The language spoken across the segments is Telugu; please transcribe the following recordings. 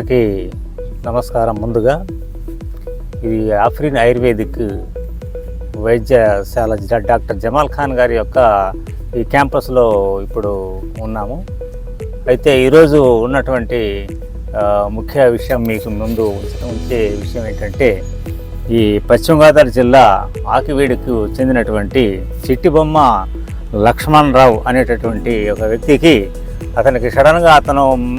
నమస్కారం ముందుగా. ఇది ఆఫ్రిన్ ఆయుర్వేదిక్ వైద్యశాల జ- డాక్టర్ జమాల్ ఖాన్ గారి యొక్క ఈ క్యాంపస్లో ఇప్పుడు ఉన్నాము. అయితే ఈరోజు ఉన్నటువంటి ముఖ్య విషయం మీకు ముందు ఉంచే విషయం ఏంటంటే ఈ పశ్చిమ గోదావరి జిల్లా ఆకివీడుకు చెందినటువంటి చిట్టిబొమ్మ లక్ష్మణరావు అనేటటువంటి ఒక వ్యక్తికి అతనికి సడన్గా అతను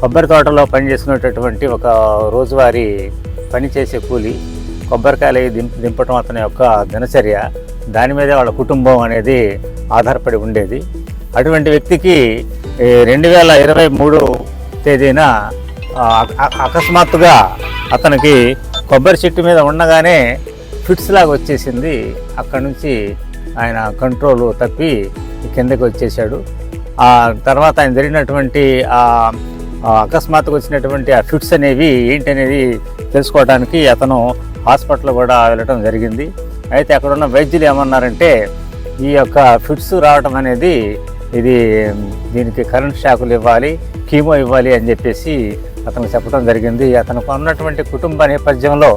కొబ్బరి తోటలో పనిచేసినటువంటి ఒక రోజువారీ పని చేసే కూలి కొబ్బరికాయలు దింప దింపటం అతని యొక్క దినచర్య దాని మీదే వాళ్ళ కుటుంబం అనేది ఆధారపడి ఉండేది. అటువంటి వ్యక్తికి రెండు వేల ఇరవై మూడు తేదీన అకస్మాత్తుగా అతనికి కొబ్బరి చెట్టు మీద ఉండగానే ఫిట్స్ లాగా వచ్చేసింది. అక్కడి నుంచి ఆయన కంట్రోల్ తప్పి కిందకి వచ్చేసాడు ఆ తర్వాత ఆయన జరిగినటువంటి అకస్మాత్తుగా వచ్చినటువంటి ఆ ఫిట్స్ అనేవి ఏంటి అనేది తెలుసుకోవడానికి అతను హాస్పిటల్ కూడా వెళ్ళటం జరిగింది. అయితే అక్కడ ఉన్న వైద్యులు ఏమన్నారంటే ఈ యొక్క ఫిట్స్ రావటం అనేది ఇది దీనికి కరెంట్ షాకులు ఇవ్వాలి కీమో ఇవ్వాలి అని చెప్పేసి అతనికి చెప్పడం జరిగింది. అతనికి ఉన్నటువంటి కుటుంబ నేపథ్యంలో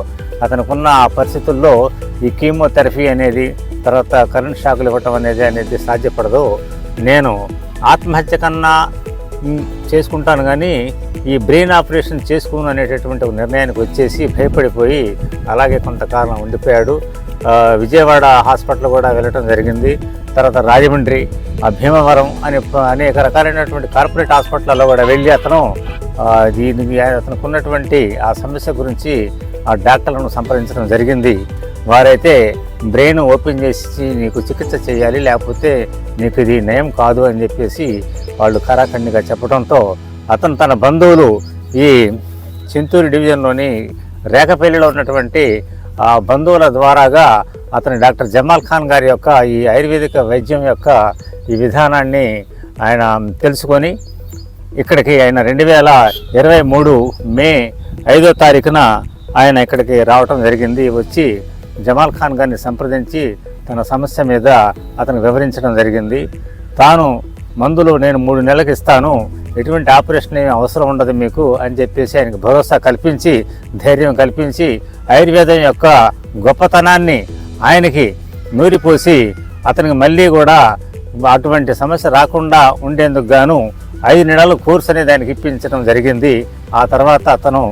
అతనుకున్న ఆ పరిస్థితుల్లో ఈ కీమోథెరపీ అనేది తర్వాత కరెంట్ షాకులు ఇవ్వటం అనేది అనేది సాధ్యపడదు. నేను ఆత్మహత్య కన్నా చేసుకుంటాను కానీ ఈ బ్రెయిన్ ఆపరేషన్ చేసుకోను అనేటటువంటి ఒక నిర్ణయానికి వచ్చేసి భయపడిపోయి అలాగే కొంతకాలం ఉండిపోయాడు. విజయవాడ హాస్పిటల్ కూడా వెళ్ళటం జరిగింది. తర్వాత రాజమండ్రి ఆ భీమవరం అనే అనేక రకాలైనటువంటి కార్పొరేట్ హాస్పిటల్లో కూడా వెళ్ళి అతను దీనికి అతనికి ఉన్నటువంటి ఆ సమస్య గురించి ఆ డాక్టర్లను సంప్రదించడం జరిగింది. వారైతే బ్రెయిన్ ఓపెన్ చేసి నీకు చికిత్స చేయాలి లేకపోతే నీకు ఇది నయం కాదు అని చెప్పేసి వాళ్ళు కరాఖండిగా చెప్పడంతో అతను తన బంధువులు ఈ చింతూరు డివిజన్లోని రేఖపల్లిలో ఉన్నటువంటి ఆ బంధువుల ద్వారాగా అతని డాక్టర్ జమాల్ ఖాన్ గారి యొక్క ఈ ఆయుర్వేదిక వైద్యం యొక్క ఈ విధానాన్ని ఆయన తెలుసుకొని ఇక్కడికి ఆయన రెండు వేల ఇరవై మూడు మే ఐదో తారీఖున ఆయన ఇక్కడికి రావటం జరిగింది. వచ్చి జమాల్ ఖాన్ గారిని సంప్రదించి తన సమస్య మీద అతను వివరించడం జరిగింది. తాను మందులు నేను మూడు నెలలకు ఇస్తాను. ఎటువంటి ఆపరేషన్ ఏమి అవసరం ఉండదు మీకు అని చెప్పేసి ఆయనకు భరోసా కల్పించి ధైర్యం కల్పించి ఆయుర్వేదం యొక్క గొప్పతనాన్ని ఆయనకి నూరిపోసి అతనికి మళ్ళీ కూడా అటువంటి సమస్య రాకుండా ఉండేందుకు గాను ఐదు నెలల కోర్స్ అనేది ఆయనకి ఇప్పించడం జరిగింది. ఆ తర్వాత అతను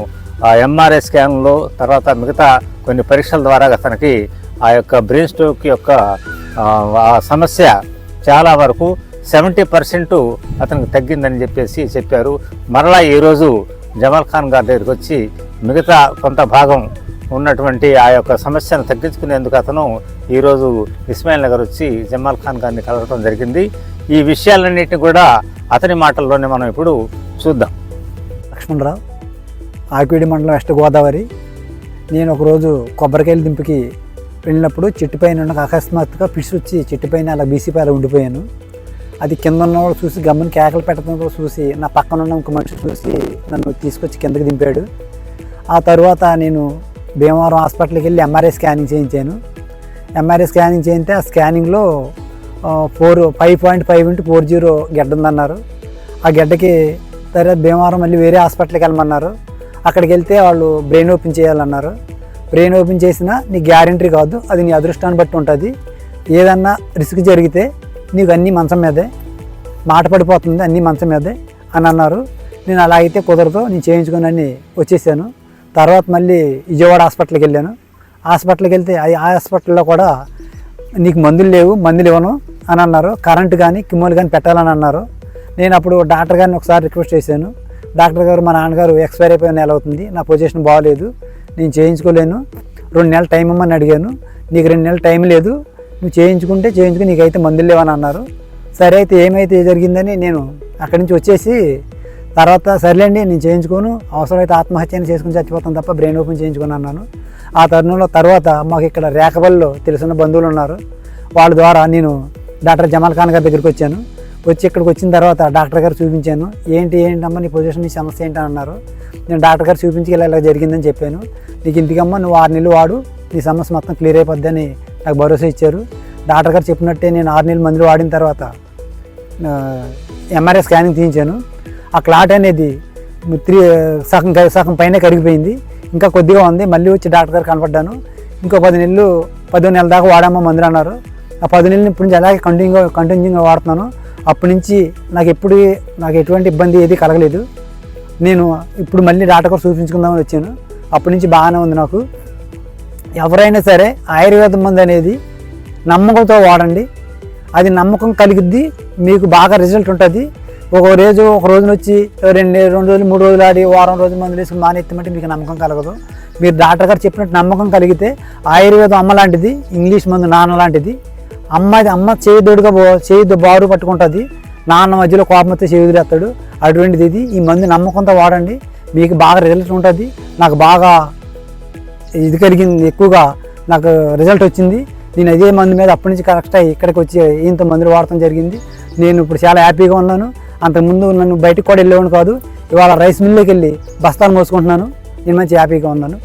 ఆ ఎంఆర్ఐ స్కాన్లో తర్వాత మిగతా కొన్ని పరీక్షల ద్వారా అతనికి ఆ యొక్క బ్రెయిన్ స్ట్రోక్ యొక్క సమస్య చాలా వరకు సెవెంటీ పర్సెంట్ అతనికి తగ్గిందని చెప్పేసి చెప్పారు. మరలా ఈరోజు జమాల్ ఖాన్ గారి దగ్గరికి వచ్చి మిగతా కొంత భాగం ఉన్నటువంటి ఆ యొక్క సమస్యను తగ్గించుకునేందుకు అతను ఈరోజు ఇస్మాయిల్ నగర్ వచ్చి జమాల్ ఖాన్ గారిని కలవడం జరిగింది. ఈ విషయాలన్నిటిని కూడా అతని మాటల్లోనే మనం ఇప్పుడు చూద్దాం. లక్ష్మణరావు ఆకివీడి మండలం వెస్ట్ గోదావరి. నేను ఒకరోజు కొబ్బరికాయల దింపుకి వెళ్ళినప్పుడు చెట్టు పైన అకస్మాత్తుగా పిడిసి వచ్చి చెట్టు పైన అలా బీసీ అలా ఉండిపోయాను. అది కింద ఉన్నవాడు చూసి గమ్మని కేకలు పెట్టడం చూసి నా పక్కన ఉన్న ఒక మనిషి చూసి నన్ను తీసుకొచ్చి కిందకి దింపాడు. ఆ తర్వాత నేను భీమవరం హాస్పిటల్కి వెళ్ళి ఎంఆర్ఐ స్కానింగ్ చేయించాను. ఎంఆర్ఐ స్కానింగ్ చేయితే ఆ స్కానింగ్లో four five point five into four zero గెడ్డ ఉందన్నారు. ఆ గెడ్డకి తర్వాత భీమవరం మళ్ళీ వేరే హాస్పిటల్కి వెళ్ళమన్నారు. అక్కడికి వెళ్తే వాళ్ళు బ్రెయిన్ ఓపెన్ చేయాలన్నారు. బ్రెయిన్ ఓపెన్ చేసినా నీ గ్యారంటీ కాదు అది నీ అదృష్టాన్ని బట్టి ఉంటుంది. ఏదన్నా రిస్క్ జరిగితే నీకు అన్నీ మంచం మీదే మాట పడిపోతుంది అన్నీ మంచం మీదే అని అన్నారు. నేను అలా అయితే కుదరదు నేను చేయించుకుని అని వచ్చేసాను. తర్వాత మళ్ళీ విజయవాడ హాస్పిటల్కి వెళ్ళాను. హాస్పిటల్కి వెళ్తే ఆ ఆ హాస్పిటల్లో కూడా నీకు మందులు లేవు మందులు ఇవ్వను అని అన్నారు. కరెంట్ కానీ కిమ్మోలు కానీ పెట్టాలని అన్నారు. నేను అప్పుడు డాక్టర్ గారిని ఒకసారి రిక్వెస్ట్ చేశాను. డాక్టర్ గారు మా నాన్నగారు ఎక్స్పైర్ అయిపోయిన నెల అవుతుంది నా పొజిషన్ బాగాలేదు నేను చేయించుకోలేను. రెండు నెలలు టైం ఇమ్మని అడిగాను. నీకు రెండు నెలలు టైం లేదు నువ్వు చేయించుకుంటే చేయించుకుని నీకైతే మందులు లేవని అన్నారు. సరే అయితే ఏమైతే జరిగిందని నేను అక్కడి నుంచి వచ్చేసి తర్వాత సర్లేండి నేను చేయించుకోను అవసరమైతే ఆత్మహత్యను చేసుకుని చచ్చిపోతాను తప్ప బ్రెయిన్ ఓపెన్ చేయించుకుని అన్నాను. ఆ తరుణంలో తర్వాత మాకు ఇక్కడ రేకబల్లో తెలిసిన బంధువులు ఉన్నారు. వాళ్ళ ద్వారా నేను డాక్టర్ జమాల్ ఖాన్ గారి దగ్గరికి వచ్చాను. వచ్చి ఇక్కడికి వచ్చిన తర్వాత డాక్టర్ గారు చూపించాను. ఏంటి ఏంటమ్మా నీ పొజిషన్ నీ సమస్య ఏంటి అన్నారు. నేను డాక్టర్ గారు చూపించి ఇలా ఇలా జరిగిందని చెప్పాను. నీకు ఇంటికమ్మా నువ్వు ఆరు నెలలు వాడు నీ సమస్య మొత్తం క్లియర్ అయిపోద్దని నాకు భరోసా ఇచ్చారు. డాక్టర్ గారు చెప్పినట్టే నేను ఆరు నెలలు మందులు వాడిన తర్వాత ఎంఆర్ఐ స్కానింగ్ తీయించాను. ఆ క్లాట్ అనేది త్రీ సగం సగం పైన కరిగిపోయింది. ఇంకా కొద్దిగా ఉంది. మళ్ళీ వచ్చి డాక్టర్ గారు కనపడ్డాను. ఇంకో పది నెలలు పదో నెలల దాకా వాడమ్మా మందులు అన్నారు. ఆ పది నెలలు ఇప్పటి నుంచి అలాగే కంటిన్యూగా కంటిన్యూగా వాడుతున్నాను. అప్పటి నుంచి నాకు ఎప్పుడు నాకు ఎటువంటి ఇబ్బంది ఏది కలగలేదు. నేను ఇప్పుడు మళ్ళీ డాక్టర్ గారు చూపించుకుందామని వచ్చాను. అప్పటి నుంచి బాగానే ఉంది నాకు. ఎవరైనా సరే ఆయుర్వేద మందు అనేది నమ్మకంతో వాడండి. అది నమ్మకం కలిగిద్ది మీకు బాగా రిజల్ట్ ఉంటుంది. ఒక రోజు ఒక రోజున వచ్చి రెండు రెండు రోజులు మూడు రోజులు ఆడి వారం రోజులు మందులు వేసుకుని మానేస్తామంటే మీకు నమ్మకం కలగదు. మీరు డాక్టర్ గారు చెప్పినట్టు నమ్మకం కలిగితే ఆయుర్వేదం అమ్మ లాంటిది ఇంగ్లీష్ మందు నాన్న లాంటిది. అమ్మాయి అమ్మ చేయి దొడుగా చేయి బారు పట్టుకుంటుంది. నాన్న మధ్యలో కోపం వస్తే చేయి వదిలేస్తాడు. అటువంటిది ఇది. ఈ మందు నమ్మకంతో వాడండి. మీకు బాగా రిజల్ట్ ఉంటుంది. నాకు బాగా ఇది కలిగింది ఎక్కువగా నాకు రిజల్ట్ వచ్చింది. నేను అదే మందు మీద అప్పటి నుంచి కరెక్ట్ అయ్యి ఇక్కడికి వచ్చి ఇంత మందులు వాడటం జరిగింది. నేను ఇప్పుడు చాలా హ్యాపీగా ఉన్నాను. అంతకుముందు నన్ను బయటకు కూడా వెళ్ళేవాడు కాదు. ఇవాళ రైస్ మిల్లోకి వెళ్ళి బస్తాలు మోసుకుంటున్నాను. నేను మంచి హ్యాపీగా ఉన్నాను.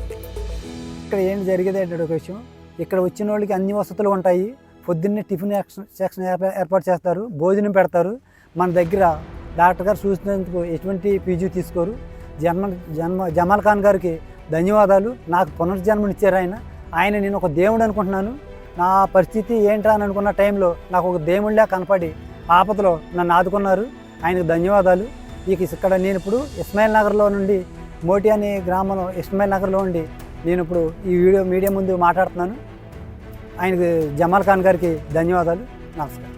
ఇక్కడ ఏం జరిగేది అంటే ఒక విషయం. ఇక్కడ వచ్చిన వాళ్ళకి అన్ని వసతులు ఉంటాయి. పొద్దున్నే టిఫిన్ సెక్షన్ ఏర్పా- ఏర్పాటు చేస్తారు. భోజనం పెడతారు. మన దగ్గర డాక్టర్ గారు చూసినందుకు ఎటువంటి పీజీ తీసుకోరు. జన్మ జన్మ జమాల్ ఖాన్ గారికి ధన్యవాదాలు. నాకు పునర్జన్మనిచ్చారు ఆయన. ఆయన నేను ఒక దేవుడు అనుకుంటున్నాను. నా పరిస్థితి ఏంట్రా అని అనుకున్న టైంలో నాకు ఒక దేవుడిలా కనపడి ఆపదలో నన్ను ఆదుకున్నారు. ఆయనకు ధన్యవాదాలు. ఇక ఇక్కడ నేను ఇప్పుడు ఇస్మాయిల్ నగర్లో నుండి మోటి అనే గ్రామంలో ఇస్మాయిల్ నగర్లో ఉండి నేను ఇప్పుడు ఈ వీడియో మీడియా ముందు మాట్లాడుతున్నాను. ఆయనకు జమాల్ ఖాన్ గారికి ధన్యవాదాలు. నమస్కారం.